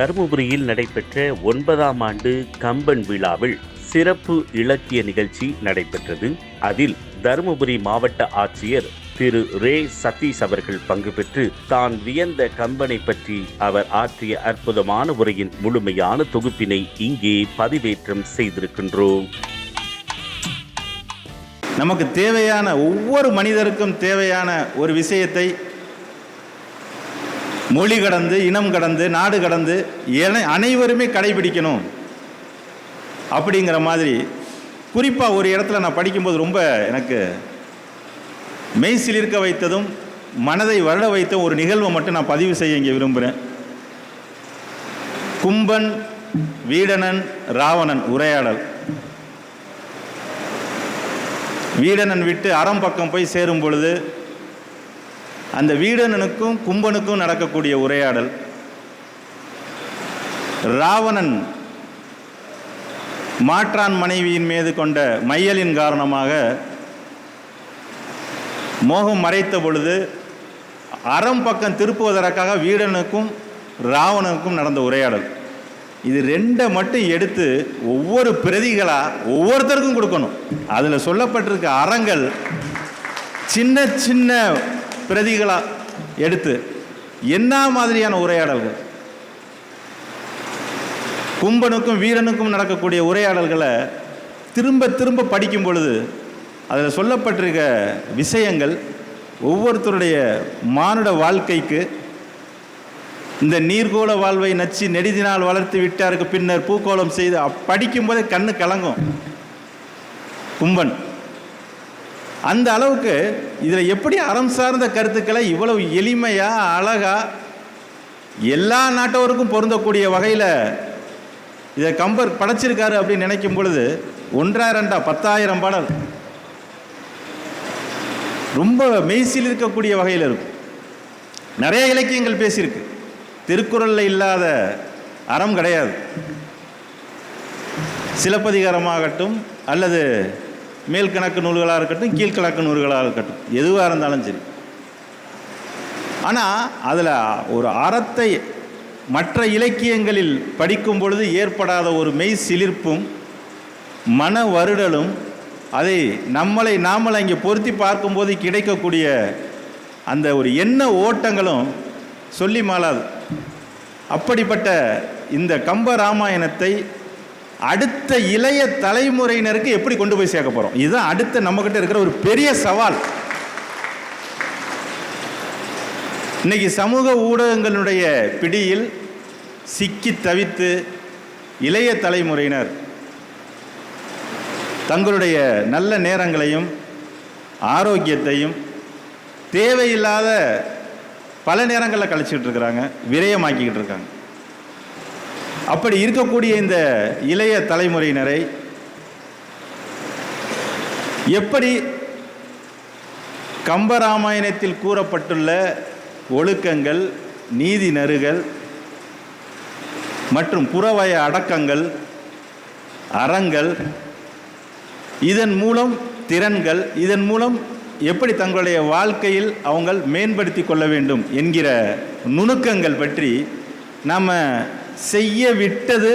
தருமபுரியில் நடைபெற்ற ஒன்பதாம் ஆண்டு கம்பன் விழாவில் சிறப்பு இலக்கிய நிகழ்ச்சி நடைபெற்றது. அதில் தருமபுரி மாவட்ட ஆட்சியர் திரு ரே சதீஷ் அவர்கள் பங்கு பெற்று தான் வியந்த கம்பனை பற்றி அவர் ஆற்றிய அற்புதமான உரையின் முழுமையான தொகுப்பினை இங்கே பதிவேற்றம் செய்திருக்கின்றோம். நமக்கு தேவையான ஒவ்வொரு மனிதருக்கும் தேவையான ஒரு விஷயத்தை மொழி கடந்து இனம் கடந்து நாடு கடந்து என- அனைவருமே கடைபிடிக்கணும். அப்படிங்கிற மாதிரி குறிப்பாக ஒரு இடத்துல நான் படிக்கும்போது ரொம்ப எனக்கு மெய்சிலிருக்க வைத்ததும் மனதை வருட வைத்த ஒரு நிகழ்வை மட்டும் நான் பதிவு செய்ய இங்கே விரும்புகிறேன் கும்பன் வீடணன் ராவணன் உரையாடல். வீடணன் விட்டு அறம் பக்கம் போய் சேரும் பொழுது அந்த வீடனனுக்கும் கும்பனுக்கும் நடக்கக்கூடிய உரையாடல். ராவணன் மாற்றான் மனைவியின் மீது கொண்ட மையலின் காரணமாக மோகம் மறைத்த பொழுது அறம் பக்கம் திருப்புவதற்காக வீடனுக்கும் ராவணனுக்கும் நடந்த உரையாடல். இது ரெண்டை மட்டும் எடுத்து ஒவ்வொரு பிரதிகளாக ஒவ்வொருத்தருக்கும் கொடுக்கணும். அதில் சொல்லப்பட்டிருக்க அறங்கள் சின்ன சின்ன பிரதிகளாக எடுத்து என்ன மாதிரியான உரையாடல்கள்? கும்பனுக்கும் வீரனுக்கும் நடக்கக்கூடிய உரையாடல்களை திரும்ப திரும்ப படிக்கும் பொழுது அதில் சொல்லப்பட்டிருக்க விஷயங்கள் ஒவ்வொருத்தருடைய மானுட வாழ்க்கைக்கு இந்த நீர்கோள வாழ்வை நச்சு நெடிதினால் வளர்த்து விட்டாருக்கு பின்னர் பூக்கோளம் செய்து அப்~ படிக்கும்போதே கண்ணு கலங்கும். கும்பன் அந்த அளவுக்கு இதில் எப்படி அறம் சார்ந்த கருத்துக்களை இவ்வளவு எளிமையாக அழகாக எல்லா நாட்டவருக்கும் பொருந்தக்கூடிய வகையில் இதை கம்பர் படைச்சிருக்காரு அப்படின்னு நினைக்கும் பொழுது ஒன்றா ரெண்டா பத்தாயிரம் பாடல். ரொம்ப மெய்சில் இருக்கக்கூடிய வகையில் இருக்கும். நிறைய இலக்கியங்கள் பேசியிருக்கு. திருக்குறளில் இல்லாத அறம் கிடையாது. சிலப்பதிகாரமாகட்டும் அல்லது மேல்கணக்கு நூல்களாக இருக்கட்டும் கீழ்கணக்கு நூல்களாக இருக்கட்டும். எதுவாக இருந்தாலும் சரி. ஆனால் அதில் ஒரு அறத்தை மற்ற இலக்கியங்களில் படிக்கும் பொழுது ஏற்படாத ஒரு மெய் சிலிர்ப்பும் மன வருடலும் அதை நம்மளை நாமளை இங்கே பொருத்தி பார்க்கும்போது கிடைக்கக்கூடிய அந்த ஒரு எண்ண ஓட்டங்களும் சொல்லி மாளாது. அப்படிப்பட்ட இந்த கம்ப ராமாயணத்தை அடுத்த இளைய தலைமுறையினருக்கு எப்படி கொண்டு போய் சேர்க்க போகிறோம் இதுதான் அடுத்த நம்மக்கிட்ட இருக்கிற ஒரு பெரிய சவால். இன்னைக்கு சமூக ஊடகங்களுடைய பிடியில் சிக்கி தவித்து இளைய தலைமுறையினர் தங்களுடைய நல்ல நேரங்களையும் ஆரோக்கியத்தையும் தேவையில்லாத பல நேரங்களில் கழிச்சிக்கிட்டு இருக்கிறாங்க விரயமாக்கிக்கிட்டு இருக்காங்க. அப்படி இருக்கக்கூடிய இந்த இளைய தலைமுறையினரை எப்படி கம்பராமாயணத்தில் கூறப்பட்டுள்ள ஒழுக்கங்கள் நீதி நறுகள் மற்றும் புறவய அடக்கங்கள் அறங்கள் இதன் மூலம் திறன்கள் இதன் மூலம் எப்படி தங்களுடைய வாழ்க்கையில் அவங்க மேம்படுத்தி கொள்ள வேண்டும் என்கிற நுணுக்கங்கள் பற்றி நாம் செய்ய விட்டது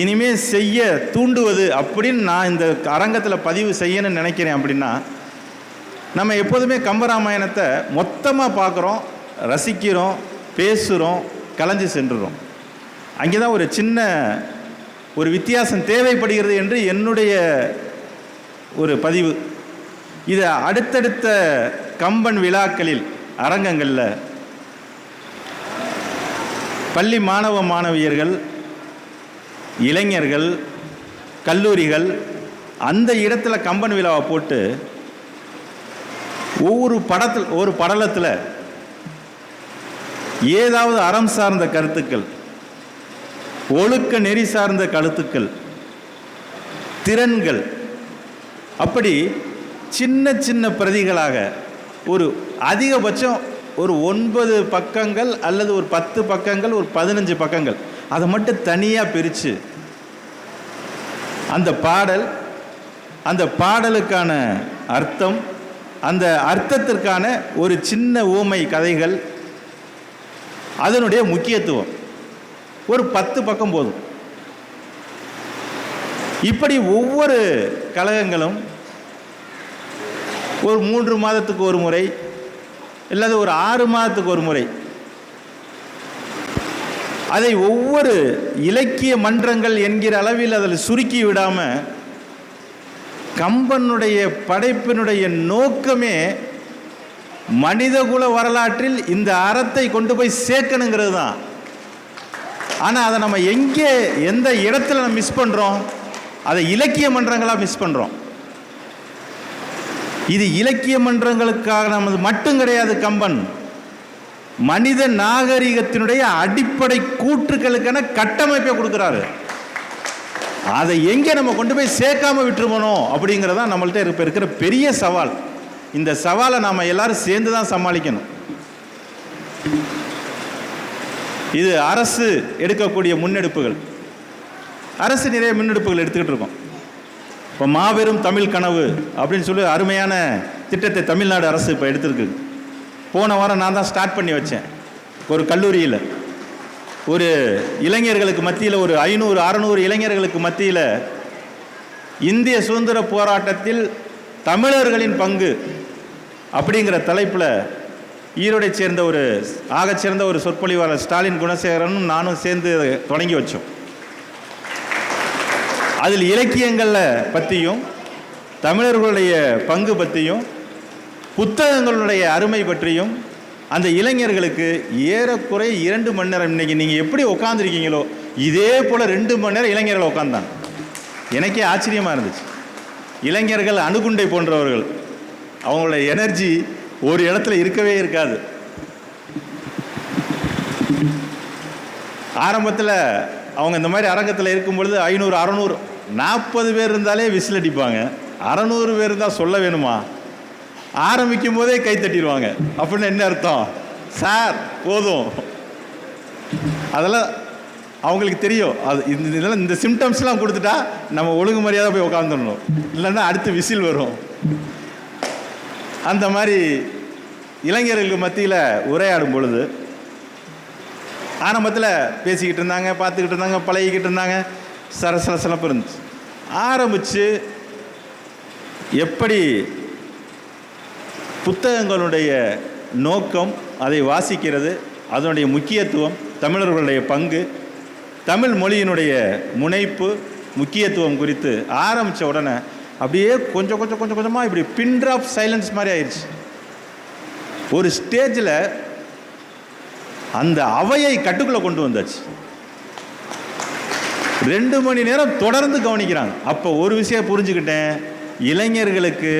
இனிமே செய்ய தூண்டுவது அப்படின்னு நான் இந்த அரங்கத்தில் பதிவு செய்யணும்னு நினைக்கிறேன் அப்படின்னா நம்ம எப்போதுமே கம்பராமாயணத்தை மொத்தமாக பார்க்குறோம் ரசிக்கிறோம் பேசுகிறோம் கலைஞ்சு சென்றுறோம். அங்கே தான் ஒரு சின்ன ஒரு வித்தியாசம் தேவைப்படுகிறது என்று என்னுடைய ஒரு பதிவு. இதை அடுத்தடுத்த கம்பன் விழாக்களில் அரங்கங்களில் பள்ளி மாணவ மாணவியர்கள் இளைஞர்கள் கல்லூரிகள் அந்த இடத்துல கம்பன் விழாவை போட்டு ஒவ்வொரு படத்தில் ஒரு படலத்தில் ஏதாவது அறம் சார்ந்த கருத்துக்கள் ஒழுக்க நெறி சார்ந்த கருத்துக்கள் திறன்கள் அப்படி சின்ன சின்ன பிரதிகளாக ஒரு அதிகபட்சம் ஒரு ஒன்பது பக்கங்கள் அல்லது ஒரு பத்து பக்கங்கள் ஒரு பதினஞ்சு பக்கங்கள். அதை மட்டும் தனியாக பிரித்து அந்த பாடல் அந்த பாடலுக்கான அர்த்தம் அந்த அர்த்தத்திற்கான ஒரு சின்ன ஊமை கதைகள் அதனுடைய முக்கியத்துவம். ஒரு பத்து பக்கம் போதும். இப்படி ஒவ்வொரு கழகங்களும் ஒரு மூன்று மாதத்துக்கு ஒரு முறை இல்லாத ஒரு ஆறு மாதத்துக்கு ஒரு முறை. அதை ஒவ்வொரு இலக்கிய மன்றங்கள் என்கிற அளவில் அதில் சுருக்கி விடாம கம்பனுடைய படைப்பினுடைய நோக்கமே மனிதகுல வரலாற்றில் இந்த அறத்தை கொண்டு போய் சேர்க்கணுங்கிறது தான். ஆனால் அதை நம்ம எங்கே எந்த இடத்துல நம்ம மிஸ் பண்ணுறோம் அதை இலக்கிய மன்றங்களாக மிஸ் பண்ணுறோம் இது இலக்கிய மன்றங்களுக்காக நமது மட்டும் கிடையாது கம்பன். மனித நாகரிகத்தினுடைய அடிப்படை கூற்றுக்களுக்கான கட்டமைப்பை கொடுக்குறாரு. அதை எங்கே நம்ம கொண்டு போய் சேர்க்காம விட்டுருமனோ அப்படிங்கிறதா நம்மள்கிட்ட இருப்ப இருக்கிற பெரிய சவால். இந்த சவாலை நாம் எல்லாரும் சேர்ந்து தான் சமாளிக்கணும். இது அரசு எடுக்கக்கூடிய முன்னெடுப்புகள். அரசு நிறைய முன்னெடுப்புகள் எடுத்துக்கிட்டு இருக்கோம். இப்போ மாபெரும் தமிழ் கனவு அப்படின்னு சொல்லி அருமையான திட்டத்தை தமிழ்நாடு அரசு இப்போ எடுத்திருக்கு. போன வாரம் நான் தான் ஸ்டார்ட் பண்ணி வச்சேன். ஒரு கல்லூரியில். ஒரு இளைஞர்களுக்கு மத்தியில் ஒரு ஐநூறு அறநூறு இளைஞர்களுக்கு மத்தியில் இந்திய சுதந்திர போராட்டத்தில் தமிழர்களின் பங்கு அப்படிங்கிற தலைப்பில் ஈரோடை சேர்ந்த ஒரு ஆகச் சேர்ந்த ஒரு சொற்பொழிவாளர் ஸ்டாலின் குணசேகரனும் நானும் சேர்ந்து தொடங்கி வச்சோம். அதில் இலக்கியங்களில் பற்றியும் தமிழர்களுடைய பங்கு பற்றியும் புத்தகங்களுடைய அருமை பற்றியும் அந்த இளைஞர்களுக்கு ஏறக்குறைய இரண்டு மணி நேரம் இன்னைக்கு நீங்கள் எப்படி உட்காந்துருக்கீங்களோ இதே போல் ரெண்டு மணி நேரம் இளைஞர்கள் உட்காந்தாங்க எனக்கே ஆச்சரியமாக இருந்துச்சு. இளைஞர்கள் அணுகுண்டை போன்றவர்கள். அவங்களுடைய எனர்ஜி ஒரு இடத்துல இருக்கவே இருக்காது. ஆரம்பத்தில் அவங்க இந்த மாதிரி அரங்கத்தில் இருக்கும் பொழுது ஐநூறு அறநூறு நாற்பது பேர் இருந்தாலே விசில் அடிப்பாங்க. அறநூறு பேர் இருந்தால் சொல்ல வேணுமா? ஆரம்பிக்கும் போதே கை தட்டிடுவாங்க அப்படின்னு என்ன அர்த்தம்? சார் போதும். அதெல்லாம் அவங்களுக்கு தெரியும். அது இந்த இதெல்லாம் இந்த சிம்டம்ஸ்லாம் கொடுத்துட்டா நம்ம ஒழுங்கு மரியாதை போய் உட்காந்துடணும் இல்லைன்னா அடுத்து விசில் வரும். அந்த மாதிரி இளைஞர்களுக்கு மத்தியில் உரையாடும் பொழுது ஆரம்பத்தில் பேசிக்கிட்டு இருந்தாங்க பார்த்துக்கிட்டு இருந்தாங்க பழகிக்கிட்டு இருந்தாங்க. சரசலசலப்பு இருந்துச்சு. ஆரம்பித்து எப்படி புத்தகங்களுடைய நோக்கம் அதை வாசிக்கிறது அதனுடைய முக்கியத்துவம் தமிழர்களுடைய பங்கு தமிழ் மொழியினுடைய முனைப்பு முக்கியத்துவம் குறித்து ஆரம்பித்த உடனே அப்படியே கொஞ்சம் கொஞ்சம் கொஞ்சம் கொஞ்சமாக இப்படி பின் ட்ராப் சைலன்ஸ் மாதிரி ஆயிடுச்சு ஒரு ஸ்டேஜில் அந்த அவையை கட்டுக்குள்ளே கொண்டு வந்தாச்சு. ரெண்டு மணி நேரம் தொடர்ந்து கவனிக்கிறாங்க. அப்போ ஒரு விஷயம் புரிஞ்சுக்கிட்டேன். இளைஞர்களுக்கு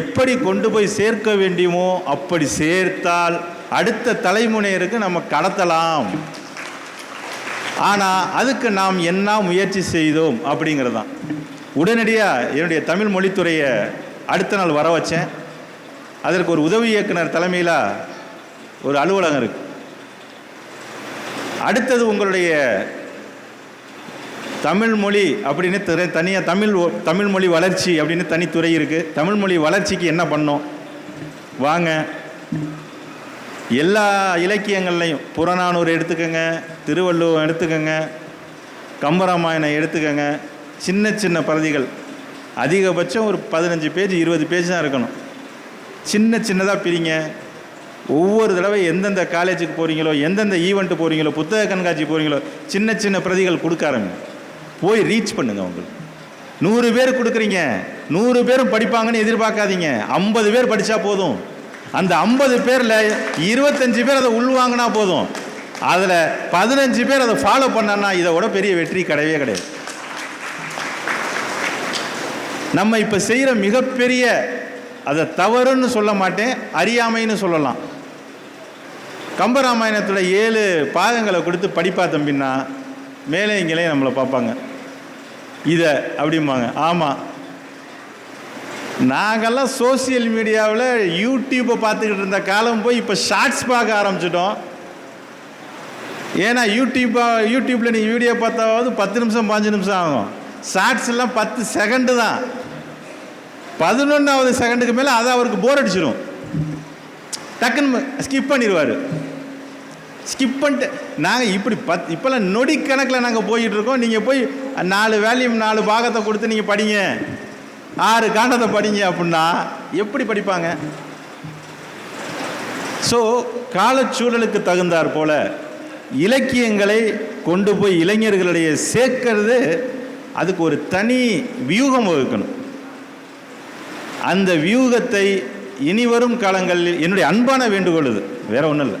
எப்படி கொண்டு போய் சேர்க்க வேண்டியமோ அப்படி சேர்த்தால் அடுத்த தலைமுறையருக்கு நம்ம கடத்தலாம். ஆனால் அதுக்கு நாம் என்ன முயற்சி செய்தோம் அப்படிங்கிறது தான் உடனடியாக என்னுடைய தமிழ் மொழித்துறையை அடுத்த நாள் வர வச்சேன். அதற்கு ஒரு உதவி இயக்குனர் தலைமையில் ஒரு அலுவலகம் இருக்கு. அடுத்தது உங்களுடைய தமிழ் மொழி அப்படின்னு துறை தனியாக தமிழ் ஒ- தமிழ் மொழி வளர்ச்சி அப்படின்னு தனித்துறை இருக்குது தமிழ் மொழி வளர்ச்சிக்கு என்ன பண்ணோம்? வாங்க. எல்லா இலக்கியங்கள்லையும் புறநானூறு எடுத்துக்கோங்க திருவள்ளுவம் எடுத்துக்கோங்க கம்பராமாயணம் எடுத்துக்கோங்க. சின்ன சின்ன பிரதிகள். அதிகபட்சம் ஒரு பதினஞ்சு பேஜ் இருபது பேஜ் தான் இருக்கணும். சின்ன சின்னதாக பிரிங்க. ஒவ்வொரு தடவை எந்தெந்த காலேஜுக்கு போகிறீங்களோ எந்தெந்த ஈவெண்ட்டு போகிறீங்களோ புத்தக கண்காட்சி போகிறீங்களோ சின்ன சின்ன பிரதிகள் கொடுக்க ஆரம்பிங்க. போய் ரீச் பண்ணுங்க உங்களுக்கு நூறு பேர் கொடுக்குறீங்க. நூறு பேரும் படிப்பாங்கன்னு எதிர்பார்க்காதீங்க. ஐம்பது பேர் படித்தா போதும். அந்த ஐம்பது பேரில் இருபத்தஞ்சு பேர் அதை உள்வாங்கினா போதும். அதில் பதினஞ்சு பேர் அதை ஃபாலோ பண்ணனா இதை விட பெரிய வெற்றி கிடையவே கிடையாது. நம்ம இப்போ செய்கிற மிகப்பெரிய அதை தவறுன்னு சொல்ல மாட்டேன். அறியாமைன்னு சொல்லலாம். கம்பராமாயணத்தோட ஏழு பாகங்களை கொடுத்து படிப்பா தம்பின்னா மேலே இங்கேலே நம்மளை பார்ப்பாங்க. இதை அப்படிம்பாங்க. ஆமாம் நாங்கள்லாம் சோஷியல் மீடியாவில் யூடியூப்பை பார்த்துக்கிட்டு இருந்த காலம் போய் இப்போ ஷார்ட்ஸ் பார்க்க ஆரம்பிச்சிட்டோம். ஏன்னா யூடியூப்பா யூடியூப்பில் நீங்கள் வீடியோ பார்த்தாவது பத்து நிமிஷம் பாஞ்சு நிமிஷம் ஆகும். ஷார்ட்ஸ் எல்லாம் பத்து செகண்டு தான். பதினொன்றாவது செகண்டுக்கு மேலே அது அவருக்கு போர் அடிச்சிடும் டக்குன்னு ஸ்கிப் பண்ணிடுவார் ஸ்கிப் பண்ணிட்டு நாங்கள் இப்படி பத் இப்போல்லாம் நொடி கணக்கில் நாங்கள் போயிட்டுருக்கோம் நீங்கள் போய் நாலு வேல்யூம் நாலு பாகத்தை கொடுத்து நீங்கள் படிங்க. ஆறு காண்டத்தை படிங்க அப்படின்னா எப்படி படிப்பாங்க? ஸோ காலச்சூழலுக்கு தகுந்தாற் போல இலக்கியங்களை கொண்டு போய் இளைஞர்களுடைய சேர்க்கறது அதுக்கு ஒரு தனி வியூகம் வகுக்கணும். அந்த வியூகத்தை இனி வரும் காலங்களில் என்னுடைய அன்பான வேண்டுகொள்ளுது வேற ஒன்றும் இல்லை.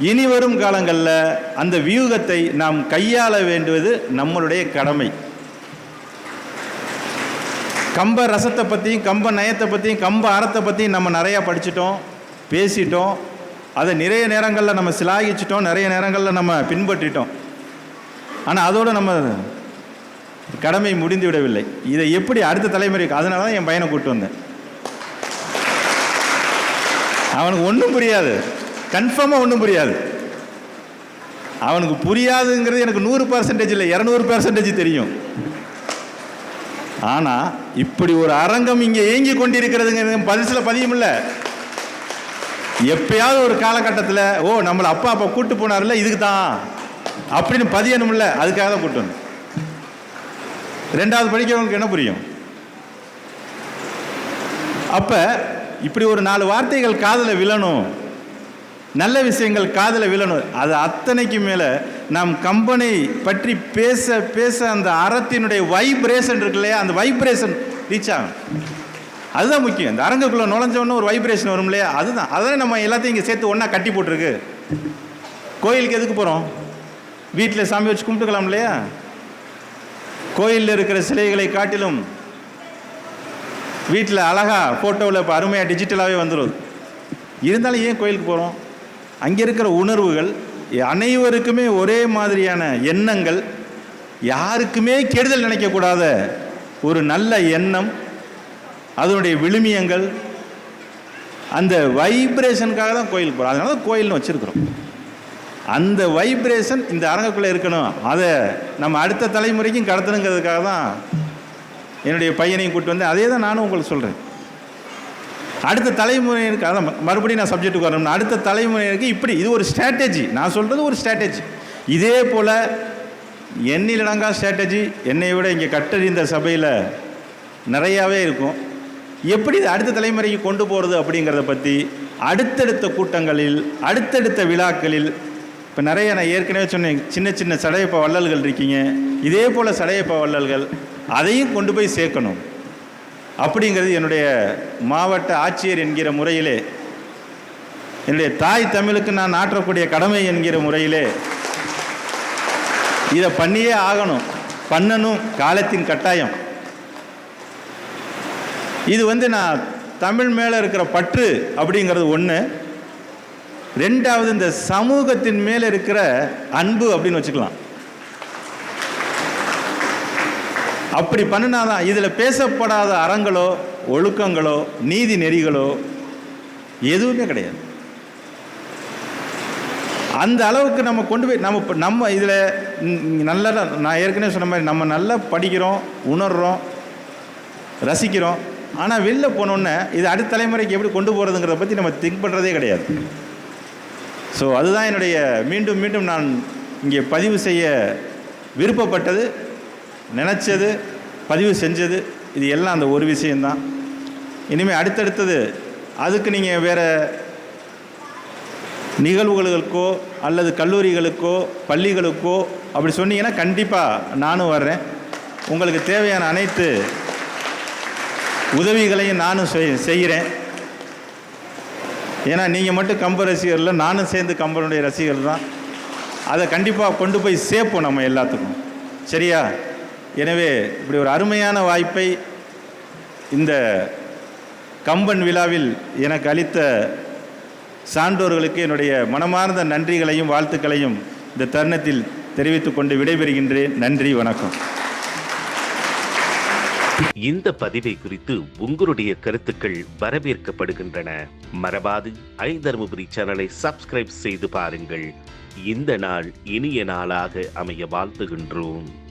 இனி வரும் காலங்களில் அந்த வியூகத்தை நாம் கையாள வேண்டுவது நம்மளுடைய கடமை. கம்ப ரசத்தை பற்றியும் கம்ப நயத்தை பற்றியும் கம்ப அறத்தை பற்றியும் நம்ம நிறையா படிச்சிட்டோம் பேசிட்டோம். அதை நிறைய நேரங்களில் நம்ம சிலாகிச்சிட்டோம் நிறைய நேரங்களில் நம்ம பின்பற்றிட்டோம். ஆனால் அதோடு நம்ம கடமை முடிந்து விடவில்லை. இதை எப்படி அடுத்த தலைமுறைக்கு அதனால தான் என் பையனை கூப்பிட்டு வந்தேன். அவனுக்கு ஒன்றும் புரியாது. கன்ஃபார்மாக ஒன்றும் புரியாது. அவனுக்கு புரியாதுங்கிறது எனக்கு நூறு பர்சன்டேஜ் இல்லை இரநூறு பர்சன்டேஜ் தெரியும். ஆனால் இப்படி ஒரு அரங்கம் இங்கே ஏங்கி கொண்டிருக்கிறதுங்கிறது பரிசில் பதியும் இல்லை. எப்பயாவது ஒரு காலகட்டத்தில் ஓ நம்மளை அப்பா அப்பா கூட்டு போனார்ல இதுக்கு தான் அப்படின்னு பதியணும்ல அதுக்காக தான் கூட்டணும். ரெண்டாவது படிக்கிறவங்களுக்கு என்ன புரியும்? அப்போ இப்படி ஒரு நாலு வார்த்தைகள் காதில் விழணும். நல்ல விஷயங்கள் காதில் விழணும். அது அத்தனைக்கு மேலே நம் கம்பெனி பற்றி பேச பேச அந்த அறத்தினுடைய வைப்ரேஷன் இருக்கு இல்லையா? அந்த வைப்ரேஷன் ரீச் ஆகும். அதுதான் முக்கியம். இந்த அரங்குக்குள்ளே நுழைஞ்சவொன்னே ஒரு வைப்ரேஷன் வரும் இல்லையா? அதுதான். அதான் நம்ம எல்லாத்தையும் இங்கே சேர்த்து ஒன்றா கட்டி போட்டிருக்கு. கோயிலுக்கு எதுக்கு போகிறோம் வீட்டில் சாமி வச்சு கும்பிட்டுக்கலாம் இல்லையா? கோயிலில் இருக்கிற சிலைகளை காட்டிலும் வீட்டில் அழகா ஃபோட்டோவில் இப்போ அருமையாக டிஜிட்டலாகவே வந்துடும் இருந்தாலும் ஏன் கோயிலுக்கு போகிறோம் அங்கே இருக்கிற உணர்வுகள் அனைவருக்குமே ஒரே மாதிரியான எண்ணங்கள் யாருக்குமே கெடுதல் நினைக்கக்கூடாத ஒரு நல்ல எண்ணம் அதனுடைய விழுமியங்கள் அந்த வைப்ரேஷனுக்காக தான் கோயிலுக்கு போகிறோம் அதனால தான் கோயில்னு வச்சுருக்குறோம். அந்த வைப்ரேஷன் இந்த அரங்குக்குள்ளே இருக்கணும். அதை நம்ம அடுத்த தலைமுறைக்கும் கடத்தணுங்கிறதுக்காக தான் என்னுடைய பையனையும் கூப்பிட்டு வந்து அதே தான் நானும் உங்களுக்கு சொல்கிறேன் அடுத்த தலைமுறையினருக்கு அதான் மறுபடியும் நான் சப்ஜெக்ட்டுக்கு வரணும்னா அடுத்த தலைமுறையினருக்கு இப்படி இது ஒரு ஸ்ட்ராட்டஜி நான் சொல்கிறது ஒரு ஸ்ட்ராட்டஜி இதே போல் எண்ணிலடங்கா ஸ்ட்ராட்டஜி என்னை விட இங்கே கட்டறிந்த சபையில் நிறையாவே இருக்கும். எப்படி இது அடுத்த தலைமுறைக்கு கொண்டு போகிறது அப்படிங்கிறத பற்றி அடுத்தடுத்த கூட்டங்களில் அடுத்தடுத்த விழாக்களில் இப்போ நிறைய நான் ஏற்கனவே சொன்னேன் சின்ன சின்ன சடையப்ப வள்ளல்கள் இருக்கீங்க. இதே போல் சடையப்ப வள்ளல்கள் அதையும் கொண்டு போய் சேர்க்கணும். அப்படிங்கிறது என்னுடைய மாவட்ட ஆட்சியர் என்கிற முறையிலே என்னுடைய தாய் தமிழுக்கு நான் ஆற்றக்கூடிய கடமை என்கிற முறையிலே இதை பண்ணியே ஆகணும். பண்ணணும் காலத்தின் கட்டாயம். இது வந்து நான் தமிழ் மேலே இருக்கிற பற்று அப்படிங்கிறது ஒன்று ரெண்டாவது இந்த சமூகத்தின் மேலே இருக்கிற அன்பு அப்படின்னு வச்சுக்கலாம். அப்படி பண்ணினாதான் இதில் பேசப்படாத அறங்களோ ஒழுக்கங்களோ நீதி நெறிகளோ எதுவுமே கிடையாது. அந்த அளவுக்கு நம்ம கொண்டு போய் நம்ம நம்ம இதில் நல்லா நான் ஏற்கனவே சொன்ன மாதிரி நம்ம நல்லா படிக்கிறோம் உணர்கிறோம் ரசிக்கிறோம். ஆனால் வெளில போனோன்னே இது அடுத்த தலைமுறைக்கு எப்படி கொண்டு போகிறதுங்கிறத பற்றி நம்ம திங்க் பண்ணுறதே கிடையாது. ஸோ அதுதான் என்னுடைய மீண்டும் மீண்டும் நான் இங்கே பதிவு செய்ய விருப்பப்பட்டது. நினச்சது பதிவு செஞ்சது இது எல்லாம் அந்த ஒரு விஷயந்தான் இனிமேல் அடுத்தடுத்தது அதுக்கு நீங்கள் வேறு நிகழ்வுகளுக்கோ அல்லது கல்லூரிகளுக்கோ பள்ளிகளுக்கோ அப்படி சொன்னீங்கன்னா கண்டிப்பாக நானும் வர்றேன். உங்களுக்கு தேவையான அனைத்து உதவிகளையும் நானும் செய்- செய்கிறேன். ஏன்னா நீங்கள் மட்டும் கம்ப ரசிகர்கள் நானும் சேர்ந்து கம்பனுடைய ரசிகர் தான். அதை கண்டிப்பாக கொண்டு போய் சேர்ப்போம் நம்ம எல்லாத்துக்கும். சரியா? எனவே இப்படி ஒரு அருமையான வாய்ப்பை இந்த கம்பன் விழாவில் எனக்கு அளித்த சான்றோர்களுக்கு என்னுடைய மனமார்ந்த நன்றிகளையும் வாழ்த்துக்களையும் இந்த தருணத்தில் தெரிவித்துக் கொண்டு விடைபெறுகின்றேன். நன்றி வணக்கம். இந்த பதிவை குறித்து உங்களுடைய கருத்துக்கள் வரவேற்கப்படுகின்றன. மறவாது ஐ தருமபுரி சேனலை சப்ஸ்கிரைப் செய்து பாருங்கள். இந்த நாள் இனிய நாளாக அமைய வாழ்த்துகின்றோம்.